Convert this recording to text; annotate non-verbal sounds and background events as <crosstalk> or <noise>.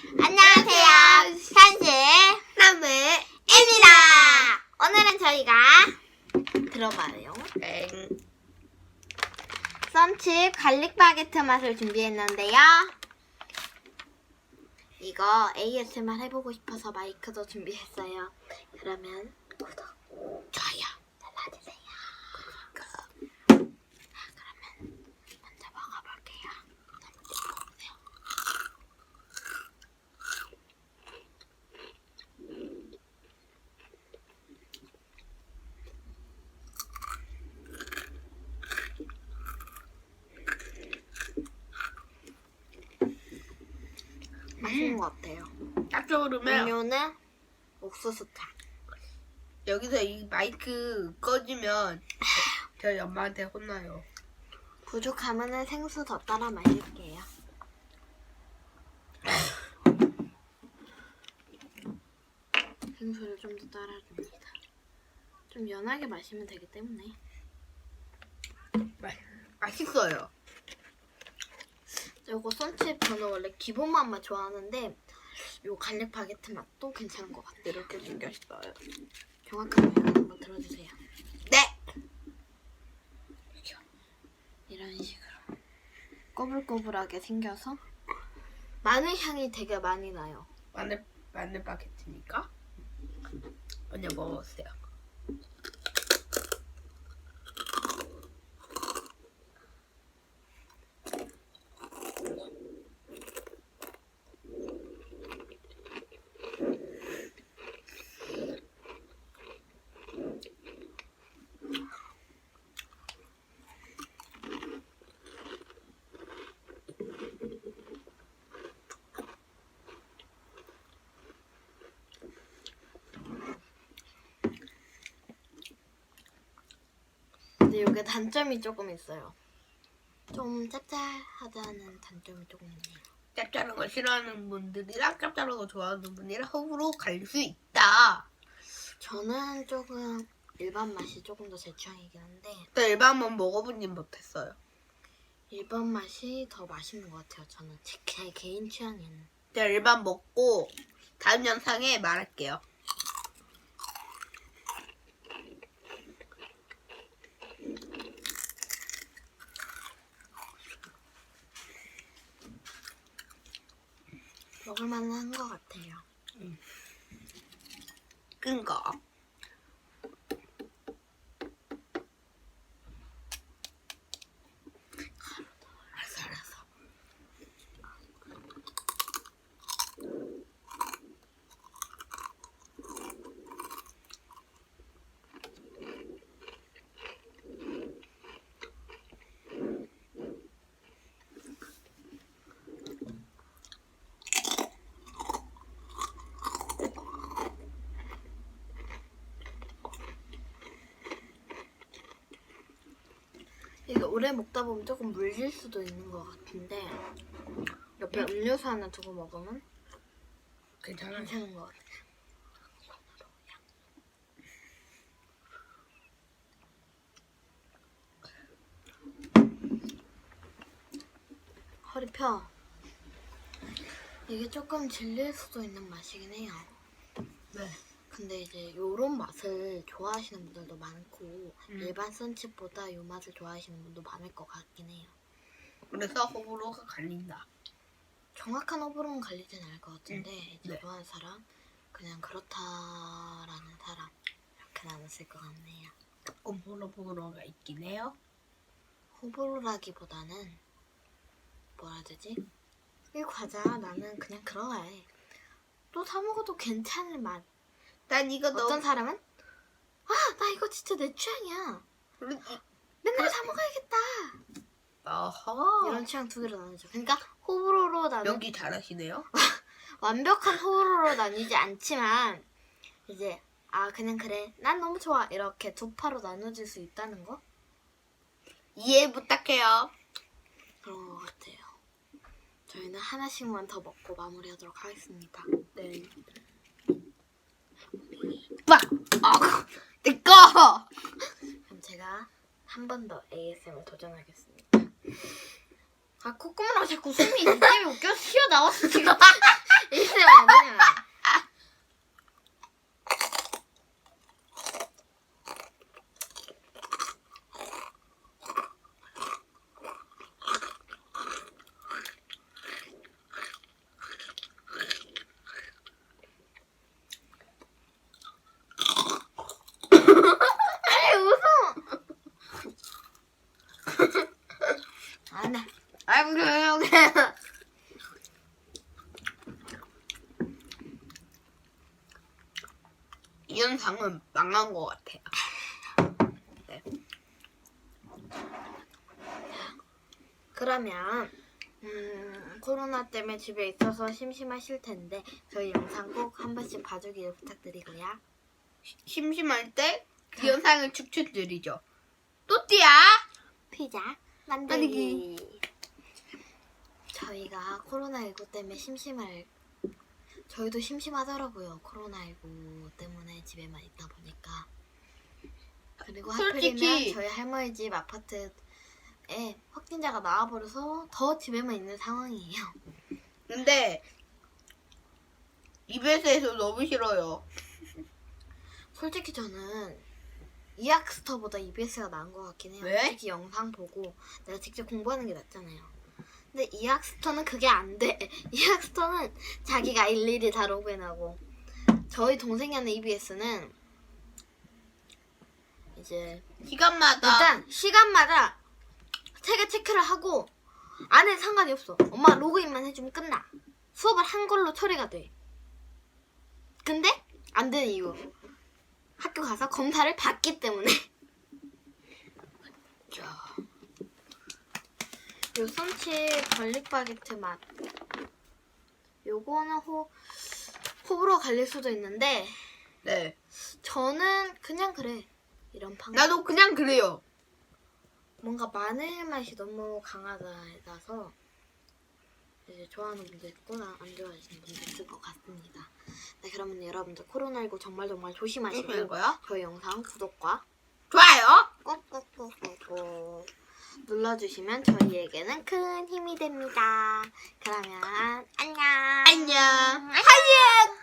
안녕하세요. 현실 나무의 입니다. 오늘은 저희가 들어봐요. 땡. 썬칩 갈릭 바게트 맛을 준비했는데요. 이거 ASMR 해보고 싶어서 마이크도 준비했어요. 그러면 구독, 좋아요 눌러주세요. 그러면 먼저 먹어볼게요. 먹어보세요. 맛있는 것 같아요. 딱 좋으면 음료는 옥수수탕. 여기서 이 마이크 꺼지면 저희 엄마한테 혼나요. 부족하면 생수 더 따라 마실게요. 생수를 좀 더 따라줍니다. 좀 연하게 마시면 되기 때문에. 마, 맛있어요. 이거 썬칩 저는 원래 기본 맛만 좋아하는데 요 갈릭 바게트 맛도 괜찮은 것 같아요. 이렇게 생겼어요. 정확한 메뉴 한번 들어주세요. 네. 이런 식으로 꼬불꼬불하게 생겨서 마늘 향이 되게 많이 나요. 마늘 마늘 바게트니까 먼저 먹어보세요. 근데 이게 단점이 조금 있어요. 좀 짭짤하다는 단점이 조금 있네요. 짭짤한 거 싫어하는 분들이랑 짭짤한 거 좋아하는 분이랑 호불호 갈릴 수 있다. 저는 조금 일반 맛이 조금 더 제 취향이긴 한데 또 일반 한번 먹어보진 못했어요. 일반 맛이 더 맛있는 것 같아요. 저는 제, 제 개인 취향에는. 제가 일반 먹고 다음 영상에 말할게요. 먹을만한 것 같아요. 끈 거. 오래 먹다 보면 조금 물릴 수도 있는 것 같은데 옆에 음료수 하나 두고 먹으면 괜찮아요. 괜찮은 것 같아요. 허리 펴. 이게 조금 질릴 수도 있는 맛이긴 해요. 네. 근데 이제 요런 맛을 좋아하시는 분들도 많고 음. 일반 선칩보다 요 맛을 좋아하시는 분도 많을 것 같긴 해요. 그래서 호불호가 갈린다. 정확한 호불호는 갈리진 않을 것 같은데 이제 네. 좋아하는 사람 그냥 그렇다라는 사람 이렇게 나눴을 것 같네요. 조금 호불호가 있긴 해요. 호불호라기보다는 뭐라 해야 되지? 이 과자 나는 그냥 그러해. 또 사 먹어도 괜찮을 맛. 난 이거 어떤 너무 사람은 아 나 이거 진짜 내 취향이야. 그래- 맨날 사 먹어야겠다. 어허. 이런 취향 두 개로 나누죠. 그러니까 호불호로 나누 연기 잘하시네요. <laughs> 완벽한 호불호로 나뉘지 않지만 이제 아 그냥 그래 난 너무 좋아 이렇게 두 파로 나눠질 수 있다는 거 이해 부탁해요. 그런 것 같아요. 저희는 하나씩만 더 먹고 마무리하도록 하겠습니다. 네. 빠! 아, 내 거! 그럼 제가 한 번 더 ASMR 도전하겠습니다. 아 콧구멍으로 자꾸 숨이 이 때문에 웃겨 튀어 나왔어 지금. <laughs> 안 해. 안 조용해. 이 영상은 망한 것 같아요. 네. 그러면 음, 코로나 때문에 집에 있어서 심심하실 텐데 저희 영상 꼭 한 번씩 봐주기를 부탁드리고요. 심심할 때 이 영상을 추천드리죠. 또띠야 피자. 만들기. 저희가 코로나19 때문에 심심할 저희도 심심하더라고요. 코로나19 때문에 집에만 있다 보니까. 그리고 솔직히- 하필이면 저희 할머니 집 아파트에 확진자가 나와버려서 더 집에만 있는 상황이에요. 근데 이베스에서 너무 싫어요. 솔직히 저는 이학스터보다 EBS가 나은 것 같긴 해요. 왜? 솔직히 영상 보고 내가 직접 공부하는 게 낫잖아요. 근데 이학스터는 그게 안 돼. <laughs> 이학스터는 자기가 일일이 다 로그인하고 저희 동생이 하는 EBS는 이제 시간마다 일단 시간마다 책에 체크를 하고 안에 상관이 없어. 엄마 로그인만 해주면 끝나. 수업을 한 걸로 처리가 돼. 근데 안 되는 이유. 학교 가서 검사를 받기 때문에. <laughs> 자, 요 썬칩 걸릭 바게트 맛. 요거는 호 호불호 갈릴 수도 있는데 네. 저는 그냥 그래. 이런 판. 나도 그냥 그래요. 뭔가 마늘 맛이 너무 강하다라서 이제 좋아하는 분도 있구나 안 좋아하시는 분도 있을 것 같습니다. 네 그러면 여러분들 코로나19 정말 정말 조심하시고 거야? 저희 영상 구독과 좋아요. 꾹꾹꾹꾹꾹 눌러주시면 저희에게는 큰 힘이 됩니다. 그러면 안녕. 안녕. 하이에